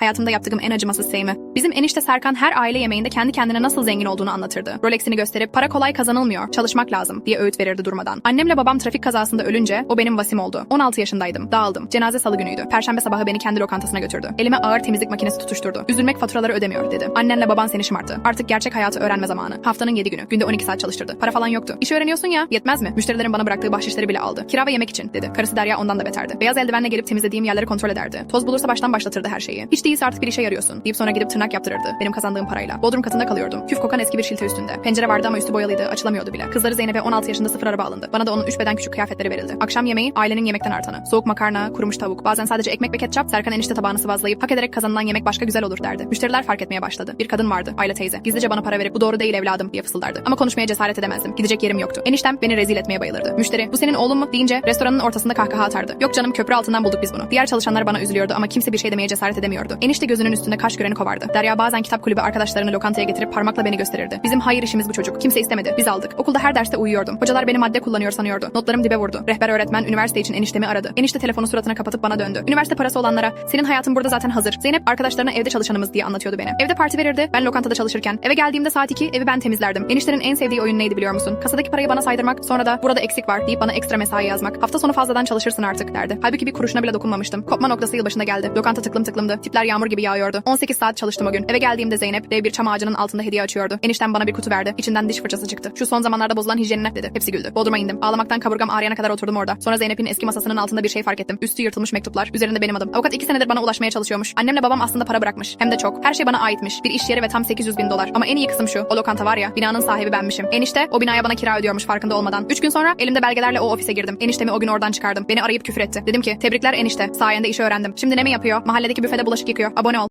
Hayatımda yaptığım en acımasız şey mi? Bizim enişte Serkan her aile yemeğinde kendi kendine nasıl zengin olduğunu anlatırdı. Rolex'ini gösterip para kolay kazanılmıyor, çalışmak lazım diye öğüt verirdi durmadan. Annemle babam trafik kazasında ölünce o benim vasim oldu. 16 yaşındaydım. Dağıldım. Cenaze salı günüydü. Perşembe sabahı beni kendi lokantasına götürdü. Elime ağır temizlik makinesi tutuşturdu. Üzülmek faturaları ödemiyor dedi. Annenle baban seni şımarttı. Artık gerçek hayatı öğrenme zamanı. Haftanın 7 günü. Günde 12 saat çalıştırdı. Para falan yoktu. İş öğreniyorsun ya. Yetmez mi? Müşterilerin bana bıraktığı bahşişleri bile aldı. Kira ve yemek için dedi. Karısı Derya ondan da beterdi. Beyaz eldivenle gelip temizlediğim yerleri kontrol ederdi. Toz bulursa baştan başlatırdı her şeyi. Hiç değilse artık bir işe yarıyorsun deyip sonra gidip tırnak yaptırırdı. Benim kazandığım parayla. Bodrum katında kalıyordum. Küf kokan eski bir şilte üstünde. Pencere vardı ama üstü boyalıydı. Açılamıyordu bile. Kızları Zeynep'e 16 yaşında sıfır araba alındı. Bana da onun 3 beden küçük kıyafetleri verildi. Akşam yemeği ailenin yemekten artanı. Soğuk makarna, kurumuş tavuk. Bazen sadece ekmek ve ketçap. Serkan enişte tabağını sıvazlayıp hak ederek kazanılan yemek başka güzel olur derdi. Müşteriler fark etmeye başladı. Bir kadın vardı. Ayla teyze. Gizlice bana para verip bu doğru değil evladım diye fısıldardı. Ama konuşmaya cesaret edemezdim. Gidecek yerim yoktu. Eniştem beni rezil etmeye bayılırdı. Müşteri bu senin oğlun mu deyince restoranın ortasında kahkaha atardı. Yok canım köprü altından bulduk biz bunu. Diğer çalışanlar bana üzülüyordu ama kimse bir şey demeye cesaret edemiyordu. Enişte gözünün üstünde kaş göreni kovardı. Derya bazen kitap kulübü arkadaşlarını lokantaya getirip parmakla beni gösterirdi. Bizim hayır işimiz bu çocuk. Kimse istemedi. Biz aldık. Okulda her derste uyuyordum. Hocalar beni madde kullanıyor sanıyordu. Notlarım dibe vurdu. Rehber öğretmen üniversite için eniştemi aradı. Enişte telefonu suratına kapatıp bana döndü. Üniversite parası olanlara senin hayatın burada zaten hazır. Zeynep arkadaşlarına evde çalışanımız diye anlatıyordu beni. Evde parti verirdi. Ben lokantada çalışırken. Eve geldiğimde saat 2 evi ben temizlerdim. Eniştenin en sevdiği oyun neydi biliyor musun? Kasadaki parayı bana saydırmak sonra da burada eksik var deyip bana ekstra mesai yazmak. Hafta sonu fazladan çalışırsın artık derdi. Halbuki bir kuruşuna bile dokunmamıştım. Kopma noktası yılbaşında geldi. Lokanta tıklım tıklımdı. Tipler yağmur gibi yağıyordu. 18 saat çalıştım o gün. Eve geldiğimde Zeynep dev bir çam ağacının altında hediye açıyordu. Eniştem bana bir kutu verdi. İçinden diş fırçası çıktı. Şu son zamanlarda bozulan hijyenine dedi. Hepsi güldü. Bodrum'a indim. Ağlamaktan kaburgam ağrıyana kadar oturdum orada. Sonra Zeynep'in eski masasının altında bir şey fark ettim. Üstü yırtılmış mektuplar. Üzerinde benim adım. Avukat iki senedir bana ulaşmaya çalışıyormuş. Annemle babam aslında para bırakmış. Hem de çok. Her şey bana aitmiş. Bir iş yeri ve tam 800 bin dolar. Ama en iyi kısım şu. O lokanta var ya. Binanın sahibi benmişim. Enişte o binaya bana kira ödüyormuş farkında olmadan. Üç gün sonra elimde belgelerle o ofise girdim. Eniştemi o gün oradan çıkardım. Beni arayıp küfür etti. Dedim ki tebrikler enişte. Sayende işi öğrendim. Şimdi ne mi yapıyor? Mahalledeki büfede bulaşık. Abone ol.